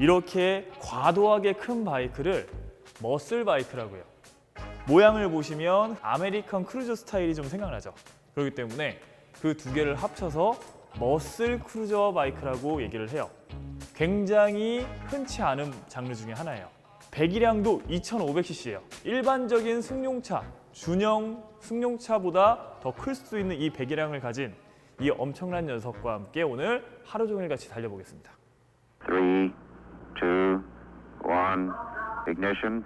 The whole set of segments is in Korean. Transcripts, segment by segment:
이렇게 과도하게 큰 바이크를 머슬 바이크라고 해요. 모양을 보시면 아메리칸 크루저 스타일이 좀 생각나죠. 그렇기 때문에 그 두 개를 합쳐서 머슬 크루저 바이크라고 얘기를 해요. 굉장히 흔치 않은 장르 중에 하나예요. 배기량도 2,500cc예요. 일반적인 승용차, 준형 승용차보다 더 클 수 있는 이 배기량을 가진 이 엄청난 녀석과 함께 오늘 하루 종일 같이 달려보겠습니다. Three, two, one, ignition.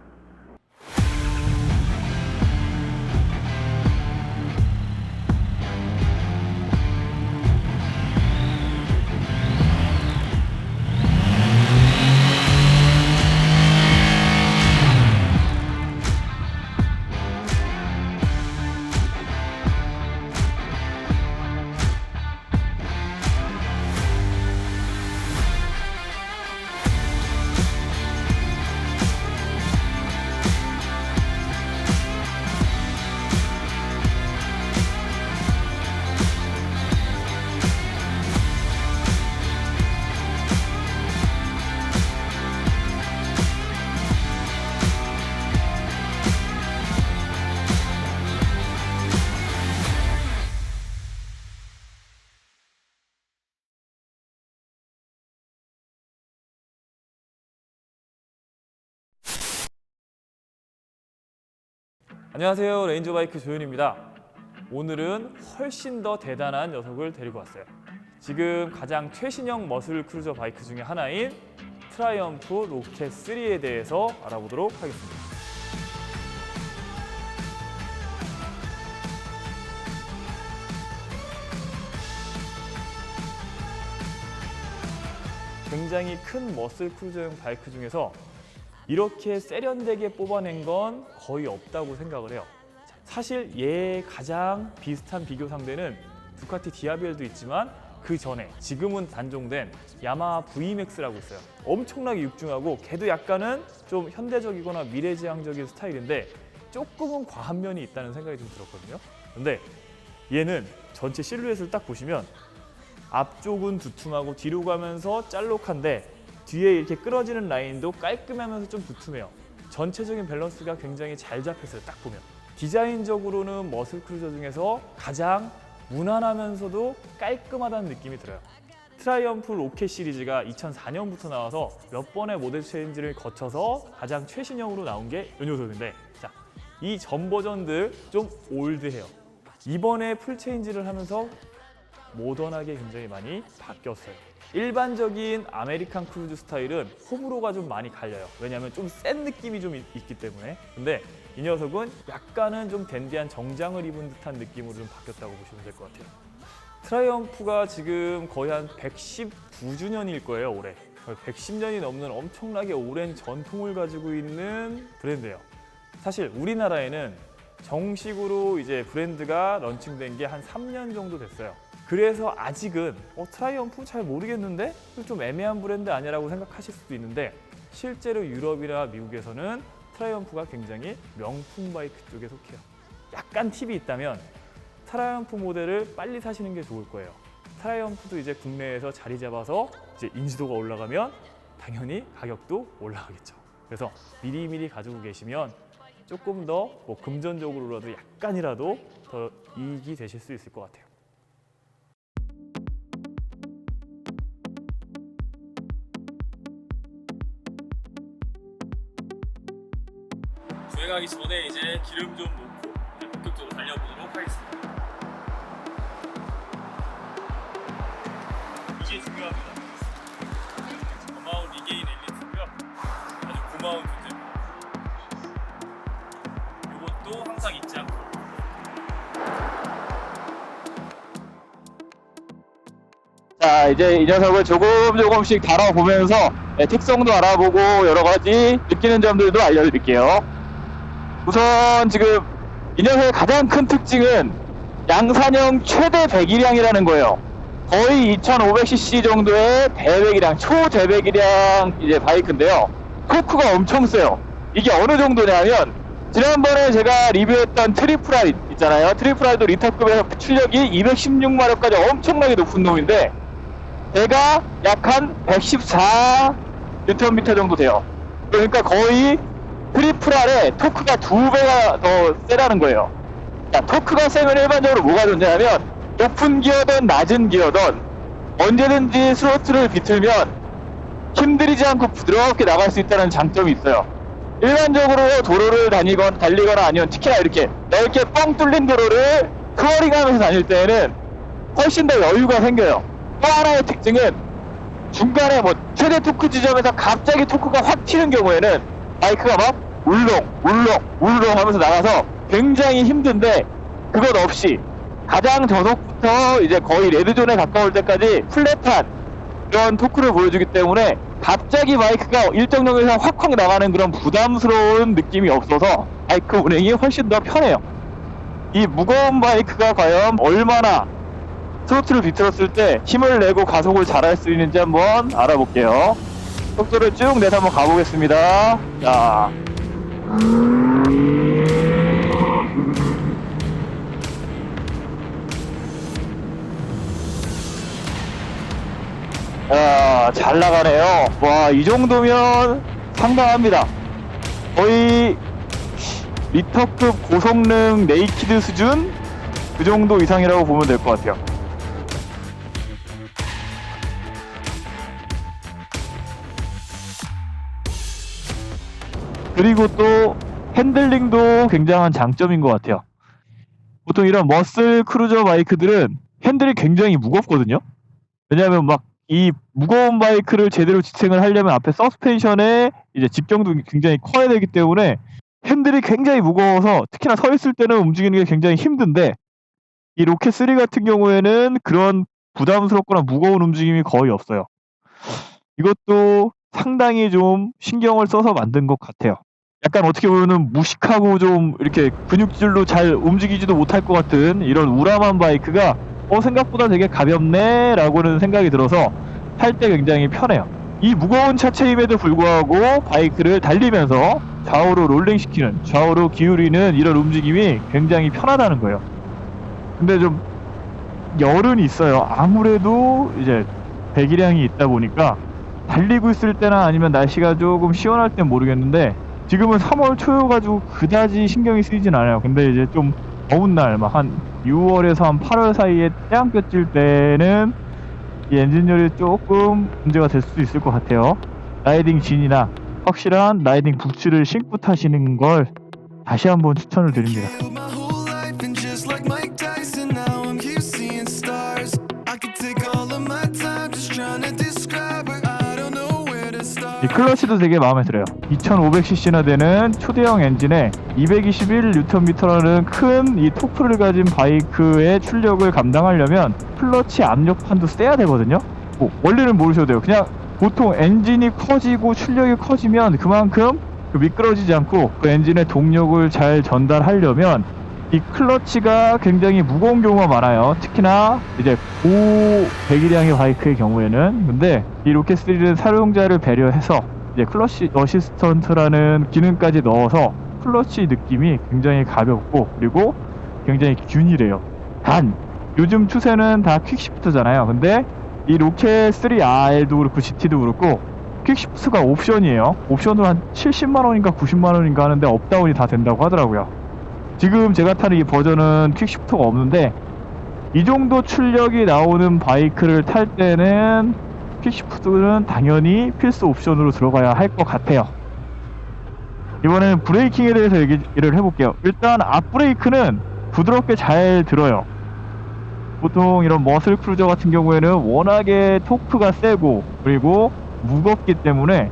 안녕하세요. 레인저 바이크 조현입니다. 오늘은 훨씬 더 대단한 녀석을 데리고 왔어요. 지금 가장 최신형 머슬 크루저 바이크 중에 하나인 트라이엄프 로켓 3에 대해서 알아보도록 하겠습니다. 굉장히 큰 머슬 크루저용 바이크 중에서 이렇게 세련되게 뽑아낸 건 거의 없다고 생각을 해요. 사실 얘 가장 비슷한 비교 상대는 두카티 디아벨도 있지만 그 전에 지금은 단종된 야마하 VMAX라고 있어요. 엄청나게 육중하고 걔도 약간은 좀 현대적이거나 미래지향적인 스타일인데 조금은 과한 면이 있다는 생각이 좀 들었거든요. 근데 얘는 전체 실루엣을 딱 보시면 앞쪽은 두툼하고 뒤로 가면서 짤록한데 뒤에 이렇게 끌어지는 라인도 깔끔하면서 좀 두툼해요. 전체적인 밸런스가 굉장히 잘 잡혔어요. 딱 보면. 디자인적으로는 머슬 크루저 중에서 가장 무난하면서도 깔끔하다는 느낌이 들어요. 트라이엄프 로켓 시리즈가 2004년부터 나와서 몇 번의 모델 체인지를 거쳐서 가장 최신형으로 나온 게 이 녀석인데 자, 이 전 버전들 좀 올드해요. 이번에 풀 체인지를 하면서 모던하게 굉장히 많이 바뀌었어요. 일반적인 아메리칸 크루즈 스타일은 호불호가 좀 많이 갈려요. 왜냐하면 좀 센 느낌이 좀 있- 있기 때문에. 근데 이 녀석은 약간은 좀 댄디한 정장을 입은 듯한 느낌으로 좀 바뀌었다고 보시면 될 것 같아요. 트라이엄프가 지금 거의 한 119주년일 거예요, 올해. 거의 110년이 넘는 엄청나게 오랜 전통을 가지고 있는 브랜드예요. 사실 우리나라에는 정식으로 이제 브랜드가 런칭된 게 한 3년 정도 됐어요. 그래서 아직은 어, 트라이엄프 잘 모르겠는데 좀 애매한 브랜드 아니라고 생각하실 수도 있는데 실제로 유럽이나 미국에서는 트라이엄프가 굉장히 명품 바이크 쪽에 속해요. 약간 팁이 있다면 트라이엄프 모델을 빨리 사시는 게 좋을 거예요. 트라이엄프도 이제 국내에서 자리 잡아서 이제 인지도가 올라가면 당연히 가격도 올라가겠죠. 그래서 미리미리 가지고 계시면 조금 더 뭐 금전적으로라도 약간이라도 더 이익이 되실 수 있을 것 같아요. 주행하기 전에 이제 기름 좀 넣고 이제 본격적으로 달려보도록 하겠습니다. 이게 중요합니다. 고마운 리게인 엘리트고요. 아주 고마운 존재입니다. 이것도 항상 잊지 않고 자 이제 이 녀석을 조금 조금씩 다뤄보면서 네, 특성도 알아보고 여러 가지 느끼는 점들도 알려드릴게요. 우선 지금 이 녀석의 가장 큰 특징은 양산형 최대 배기량이라는 거예요. 거의 2,500cc 정도의 대배기량, 초대배기량 이제 바이크인데요. 토크가 엄청 세요. 이게 어느 정도냐면 지난번에 제가 리뷰했던 트리플 R 있잖아요. 트리플 R도 리터급에서 출력이 216마력까지 엄청나게 높은 놈인데 제가 약 한 114, 뉴턴미터 정도 돼요. 그러니까 거의 트리플 R에 토크가 두 배가 더 세라는 거예요. 자, 토크가 세면 일반적으로 뭐가 존재하면 높은 기어든 낮은 기어든 언제든지 스로틀을 비틀면 힘들이지 않고 부드럽게 나갈 수 있다는 장점이 있어요. 일반적으로 도로를 다니거나 달리거나 아니면 특히나 이렇게 넓게 뻥 뚫린 도로를 크어링하면서 다닐 때에는 훨씬 더 여유가 생겨요. 또 하나의 특징은 중간에 뭐 최대 토크 지점에서 갑자기 토크가 확 튀는 경우에는 바이크가 막 울렁 울렁 울렁 하면서 나가서 굉장히 힘든데 그것 없이 가장 저속부터 이제 거의 레드존에 가까울 때까지 플랫한 그런 토크를 보여주기 때문에 갑자기 바이크가 일정 정도 이상 확확 나가는 그런 부담스러운 느낌이 없어서 바이크 운행이 훨씬 더 편해요. 이 무거운 바이크가 과연 얼마나 트로트를 비틀었을 때 힘을 내고 가속을 잘할 수 있는지 한번 알아볼게요. 속도를 쭉 내서 한번 가보겠습니다. 자. 야, 잘 나가네요. 와, 이 정도면 상당합니다. 거의 리터급 고성능 네이키드 수준? 그 정도 이상이라고 보면 될 것 같아요. 그리고 또 핸들링도 굉장한 장점인 것 같아요. 보통 이런 머슬 크루저 바이크들은 핸들이 굉장히 무겁거든요. 왜냐하면 막 이 무거운 바이크를 제대로 지탱을 하려면 앞에 서스펜션에 이제 직경도 굉장히 커야 되기 때문에 핸들이 굉장히 무거워서 특히나 서 있을 때는 움직이는 게 굉장히 힘든데 이 로켓 3 같은 경우에는 그런 부담스럽거나 무거운 움직임이 거의 없어요. 이것도 상당히 좀 신경을 써서 만든 것 같아요. 약간 어떻게 보면은 무식하고 좀 이렇게 근육질로 잘 움직이지도 못할 것 같은 이런 우람한 바이크가 어 생각보다 되게 가볍네 라고는 생각이 들어서 탈 때 굉장히 편해요. 이 무거운 차체임에도 불구하고 바이크를 달리면서 좌우로 롤링시키는 좌우로 기울이는 이런 움직임이 굉장히 편하다는 거예요. 근데 좀 열은 있어요. 아무래도 이제 배기량이 있다 보니까 달리고 있을 때나 아니면 날씨가 조금 시원할 땐 모르겠는데 지금은 3월 초여가지고 그다지 신경이 쓰이진 않아요 근데 이제 좀 더운 날 막 한 6월에서 한 8월 사이에 태양 껴질 때는 이 엔진열이 조금 문제가 될 수도 있을 것 같아요. 라이딩 진이나 확실한 라이딩 부츠를 신고 타시는 걸 다시 한번 추천을 드립니다. 클러치도 되게 마음에 들어요. 2500cc나 되는 초대형 엔진에 221Nm라는 큰 이 토크를 가진 바이크의 출력을 감당하려면 클러치 압력판도 세야 되거든요. 뭐 원리는 모르셔도 돼요. 그냥 보통 엔진이 커지고 출력이 커지면 그만큼 그 미끄러지지 않고 그 엔진의 동력을 잘 전달하려면 이 클러치가 굉장히 무거운 경우가 많아요. 특히나 이제 고 배기량의 바이크의 경우에는 근데 이 로켓 3는 사용자를 배려해서 이제 클러치 어시스턴트라는 기능까지 넣어서 클러치 느낌이 굉장히 가볍고 그리고 굉장히 균일해요. 단 요즘 추세는 다 퀵시프트잖아요. 근데 이 로켓 3R도 그렇고 GT도 그렇고 퀵시프트가 옵션이에요. 옵션으로 한 70만 원인가 90만 원인가 하는데 업다운이 다 된다고 하더라고요. 지금 제가 타는 이 버전은 퀵시프트가 없는데 이 정도 출력이 나오는 바이크를 탈 때는 퀵시프트는 당연히 필수 옵션으로 들어가야 할 것 같아요. 이번에는 브레이킹에 대해서 얘기를 해볼게요. 일단 앞브레이크는 부드럽게 잘 들어요. 보통 이런 머슬 크루저 같은 경우에는 워낙에 토크가 세고 그리고 무겁기 때문에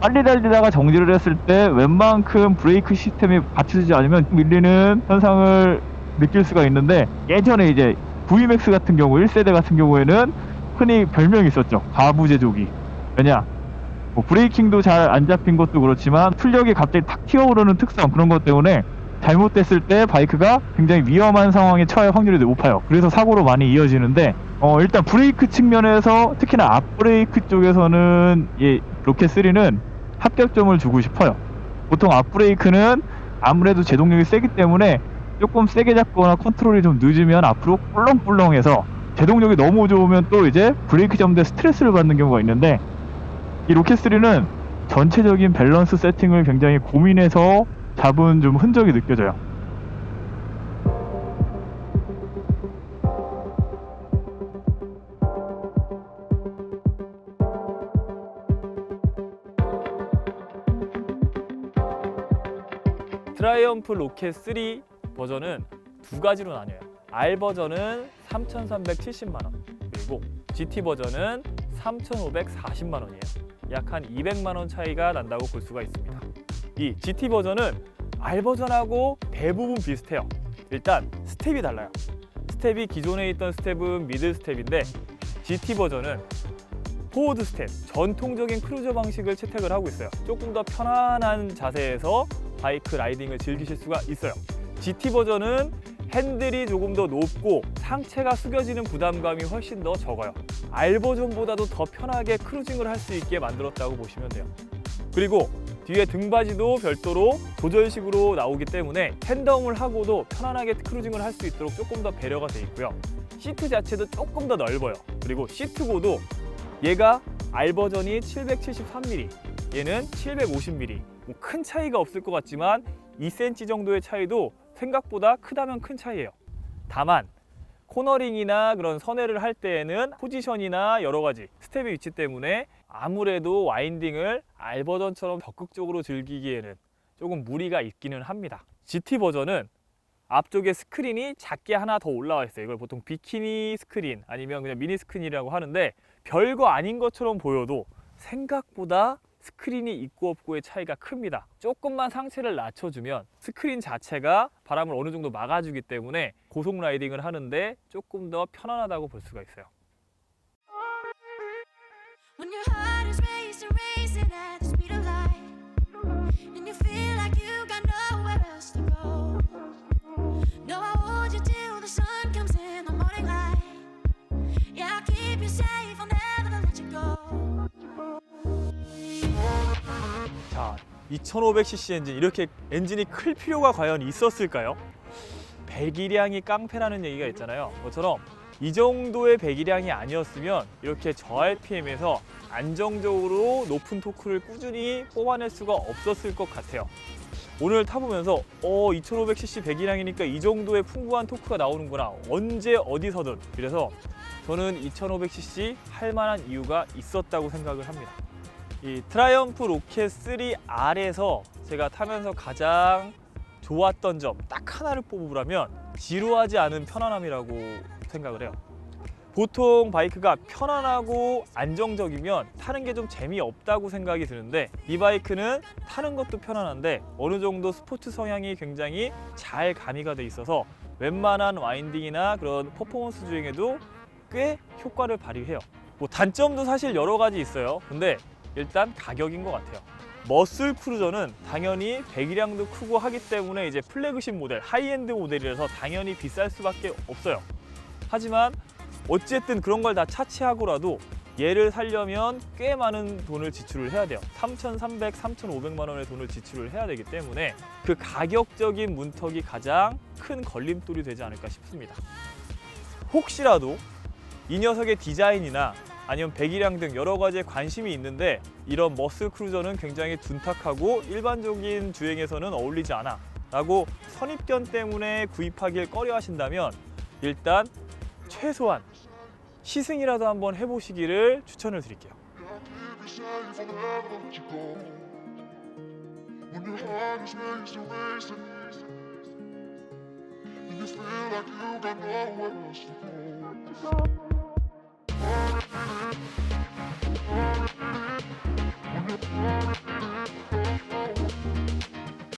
빨리 달리다가 정지를 했을 때 웬만큼 브레이크 시스템이 받쳐지지 않으면 밀리는 현상을 느낄 수가 있는데 예전에 이제 VMAX 같은 경우 1세대 같은 경우에는 흔히 별명이 있었죠. 가부 제조기. 왜냐? 뭐 브레이킹도 잘 안 잡힌 것도 그렇지만 출력이 갑자기 탁 튀어오르는 특성 그런 것 때문에 잘못됐을 때 바이크가 굉장히 위험한 상황에 처할 확률이 높아요. 그래서 사고로 많이 이어지는데 어 일단 브레이크 측면에서 특히나 앞브레이크 쪽에서는 이 로켓 3는 합격점을 주고 싶어요. 보통 앞브레이크는 아무래도 제동력이 세기 때문에 조금 세게 잡거나 컨트롤이 좀 늦으면 앞으로 꿀렁꿀렁해서 제동력이 너무 좋으면 또 이제 브레이크 잡는데 스트레스를 받는 경우가 있는데 이 로켓3는 전체적인 밸런스 세팅을 굉장히 고민해서 잡은 좀 흔적이 느껴져요. 트라이엄프 로켓 3 버전은 두 가지로 나뉘어요. R 버전은 3,370만 원, 그리고 GT 버전은 3,540만 원이에요. 약 한 200만 원 차이가 난다고 볼 수가 있습니다. 이 GT 버전은 R 버전하고 대부분 비슷해요. 일단 스텝이 달라요. 스텝이 기존에 있던 스텝은 미들 스텝인데 GT 버전은 포워드 스텝, 전통적인 크루저 방식을 채택을 하고 있어요. 조금 더 편안한 자세에서 바이크 라이딩을 즐기실 수가 있어요. GT 버전은 핸들이 조금 더 높고 상체가 숙여지는 부담감이 훨씬 더 적어요. R 버전보다도 더 편하게 크루징을 할 수 있게 만들었다고 보시면 돼요. 그리고 뒤에 등받이도 별도로 조절식으로 나오기 때문에 텐덤을 하고도 편안하게 크루징을 할 수 있도록 조금 더 배려가 돼 있고요. 시트 자체도 조금 더 넓어요. 그리고 시트고도 얘가 R 버전이 773mm, 얘는 750mm. 뭐 큰 차이가 없을 것 같지만 2cm 정도의 차이도 생각보다 크다면 큰 차이예요. 다만 코너링이나 그런 선회를 할 때에는 포지션이나 여러 가지 스텝의 위치 때문에 아무래도 와인딩을 R 버전처럼 적극적으로 즐기기에는 조금 무리가 있기는 합니다. GT 버전은 앞쪽에 스크린이 작게 하나 더 올라와 있어요. 이걸 보통 비키니 스크린 아니면 그냥 미니 스크린이라고 하는데 별거 아닌 것처럼 보여도 생각보다 스크린이 있고 없고의 차이가 큽니다. 조금만 상체를 낮춰주면 스크린 자체가 바람을 어느 정도 막아주기 때문에 고속 라이딩을 하는데 조금 더 편안하다고 볼 수가 있어요. 2500cc 엔진 이렇게 엔진이 클 필요가 과연 있었을까요? 배기량이 깡패라는 얘기가 있잖아요. 그것처럼 이 정도의 배기량이 아니었으면 이렇게 저RPM에서 안정적으로 높은 토크를 꾸준히 뽑아낼 수가 없었을 것 같아요. 오늘 타보면서 어 2500cc 배기량이니까 이 정도의 풍부한 토크가 나오는구나 언제 어디서든 그래서 저는 2500cc 할 만한 이유가 있었다고 생각을 합니다. 이 트라이엄프 로켓 3R에서 제가 타면서 가장 좋았던 점 딱 하나를 뽑으라면 지루하지 않은 편안함이라고 생각을 해요. 보통 바이크가 편안하고 안정적이면 타는 게 좀 재미없다고 생각이 드는데 이 바이크는 타는 것도 편안한데 어느 정도 스포츠 성향이 굉장히 잘 가미가 돼 있어서 웬만한 와인딩이나 그런 퍼포먼스 주행에도 꽤 효과를 발휘해요. 뭐 단점도 사실 여러 가지 있어요. 근데 일단 가격인 것 같아요. 머슬 크루저는 당연히 배기량도 크고 하기 때문에 이제 플래그십 모델, 하이엔드 모델이라서 당연히 비쌀 수밖에 없어요. 하지만 어쨌든 그런 걸 다 차치하고라도 얘를 살려면 꽤 많은 돈을 지출을 해야 돼요. 3,300, 3,500만 원의 돈을 지출을 해야 되기 때문에 그 가격적인 문턱이 가장 큰 걸림돌이 되지 않을까 싶습니다. 혹시라도 이 녀석의 디자인이나 아니면 배기량 등 여러 가지에 관심이 있는데 이런 머슬 크루저는 굉장히 둔탁하고 일반적인 주행에서는 어울리지 않아 라고 선입견 때문에 구입하길 꺼려 하신다면 일단 최소한 시승이라도 한번 해보시기를 추천을 드릴게요. Thank you.